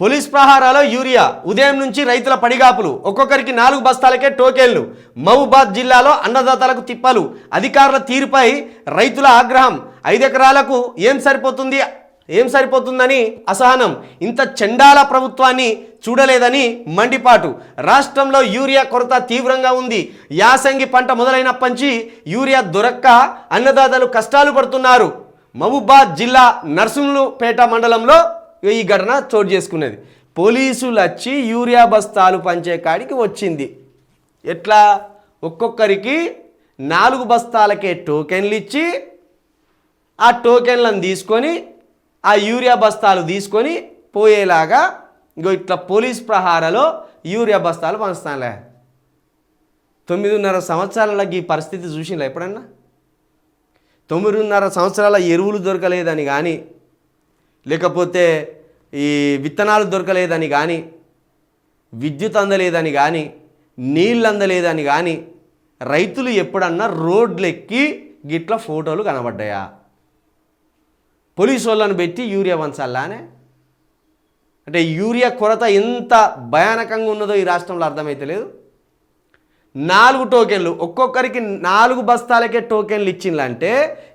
Police ప్రహారాలో urea ఉదయం నుంచి రైతుల పడిగాపులు. ఒక్కొక్కరికి నాలుగు బస్తాలకే టోకెన్లు. మహబూబాద్ జిల్లాలో అన్నదాతలకు తిప్పలు. అధికారుల తీరుపై రైతుల ఆగ్రహం. ఐదు ఎకరాలకు ఏం సరిపోతుంది ఏం సరిపోతుందని అసహనం. ఇంత చండాల ప్రభుత్వాన్ని చూడలేదని మండిపాటు. రాష్ట్రంలో యూరియా కొరత తీవ్రంగా ఉంది. యాసంగి పంట మొదలైనప్పటి నుంచి యూరియా దొరక్క అన్నదాతలు కష్టాలు పడుతున్నారు. మహబూబాద్ జిల్లా నర్సింహులపేట మండలంలో ఈ ఘటన చోటు చేసుకున్నది. పోలీసులు వచ్చి యూరియా బస్తాలు పంచే కాడికి వచ్చింది. ఎట్లా? ఒక్కొక్కరికి నాలుగు బస్తాలకే టోకెన్లు ఇచ్చి ఆ టోకెన్లను తీసుకొని ఆ యూరియా బస్తాలు తీసుకొని పోయేలాగా ఇంకో ఇట్లా పోలీస్ ప్రహారలో యూరియా బస్తాలు పంచుతానులే. తొమ్మిదిన్నర సంవత్సరాలకి ఈ పరిస్థితి చూసిందా ఎప్పుడన్నా? తొమ్మిదిన్నర సంవత్సరాల ఎరువులు దొరకలేదని కానీ లేకపోతే ఈ విత్తనాలు దొరకలేదని కానీ విద్యుత్ అందలేదని కానీ నీళ్ళు అందలేదని కానీ రైతులు ఎప్పుడన్నా రోడ్లెక్కి గిట్ల ఫోటోలు కనబడ్డాయా? పోలీసు వాళ్ళని పెట్టి యూరియా వంచాలానే అంటే యూరియా కొరత ఎంత భయానకంగా ఉన్నదో ఈ రాష్ట్రంలో అర్థమైతలేదు. నాలుగు టోకెన్లు. ఒక్కొక్కరికి నాలుగు బస్తాలకే టోకెన్లు ఇచ్చిందంటే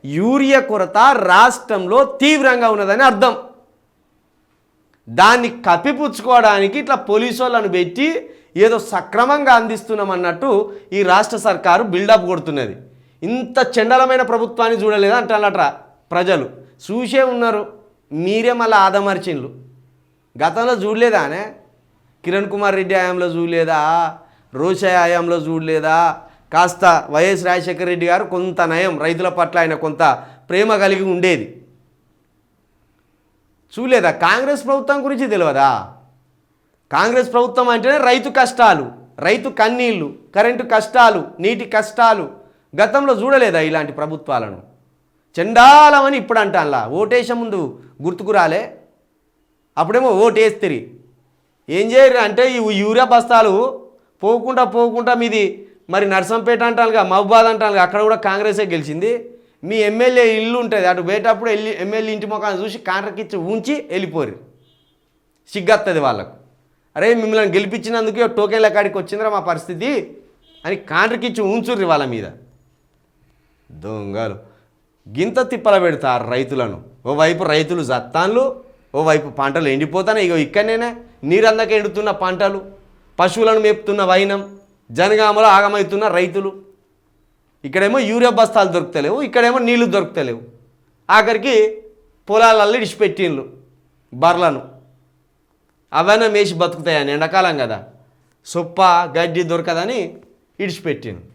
యూరియా కొరత రాష్ట్రంలో తీవ్రంగా ఉన్నదని అర్థం. దాన్ని కప్పిపుచ్చుకోవడానికి ఇట్లా పోలీసు వాళ్ళను పెట్టి ఏదో సక్రమంగా అందిస్తున్నామన్నట్టు ఈ రాష్ట్ర సర్కారు బిల్డప్ కొడుతున్నది. ఇంత చండలమైన ప్రభుత్వాన్ని చూడలేదు అంటారట ప్రజలు. చూసే ఉన్నారు. మీరే మళ్ళీ ఆదమర్చిండ్లు. గతంలో చూడలేదానే? కిరణ్ కుమార్ రెడ్డి హయాంలో చూడలేదా? రోషయ్య హయాంలో చూడలేదా? కాస్త వైఎస్ రాజశేఖర రెడ్డి గారు కొంత నయం రైతుల పట్ల ఆయన కొంత ప్రేమ కలిగి ఉండేది. చూడలేదా? కాంగ్రెస్ ప్రభుత్వం గురించి తెలియదా కాంగ్రెస్ ప్రభుత్వం అంటేనే రైతు కష్టాలు రైతు కన్నీళ్ళు కరెంటు కష్టాలు నీటి కష్టాలు. గతంలో చూడలేదా ఇలాంటి ప్రభుత్వాలను? చండాలమని ఇప్పుడు అంటానులా? ఓటేసే ముందు గుర్తుకు రాలే? అప్పుడేమో ఓటేస్తిరి. ఏం చేయరు అంటే ఈ యూరియా బస్తాలు పోకుండా పోకుండా మీది మరి నర్సంపేట అంటానుగా మహబాద్ అంటానుగా అక్కడ కూడా కాంగ్రెసే గెలిచింది. మీ ఎమ్మెల్యే ఇల్లు ఉంటుంది అటు పోయేటప్పుడు వెళ్ళి ఎమ్మెల్యే ఇంటి ముఖాన్ని చూసి కాంట్రాక్ట్ ఇచ్చి ఉంచి వెళ్ళిపోరు సిగ్గత్తది వాళ్ళకు. అరే మిమ్మల్ని గెలిపించినందుకు టోకెన్ల కాడికి వచ్చిందిరా మా పరిస్థితి అని కాంట్రాక్ట్ ఇచ్చి ఉంచుర్రి వాళ్ళ మీద. దొంగలు. గింత తిప్పల పెడతారు రైతులను. ఓవైపు రైతులు జత్తాన్లు ఓవైపు పంటలు ఎండిపోతానే ఇగో ఇక్కడనే నీరందక ఎండుతున్న పంటలు. పశువులను మేపుతున్న వైనం జనగామలో ఆగమవుతున్న రైతులు. ఇక్కడేమో యూరియా బస్తాలు దొరుకుతలేవు ఇక్కడేమో నీళ్ళు దొరుకుతలేవు. ఆఖరికి పొలాలల్లో ఇడిచిపెట్టిండ్లు బర్లను అవన్నీ మేసి బతుకుతాయని ఎండాకాలం కదా. సొప్ప గడ్డి దొరకదని ఇడిచిపెట్టిండు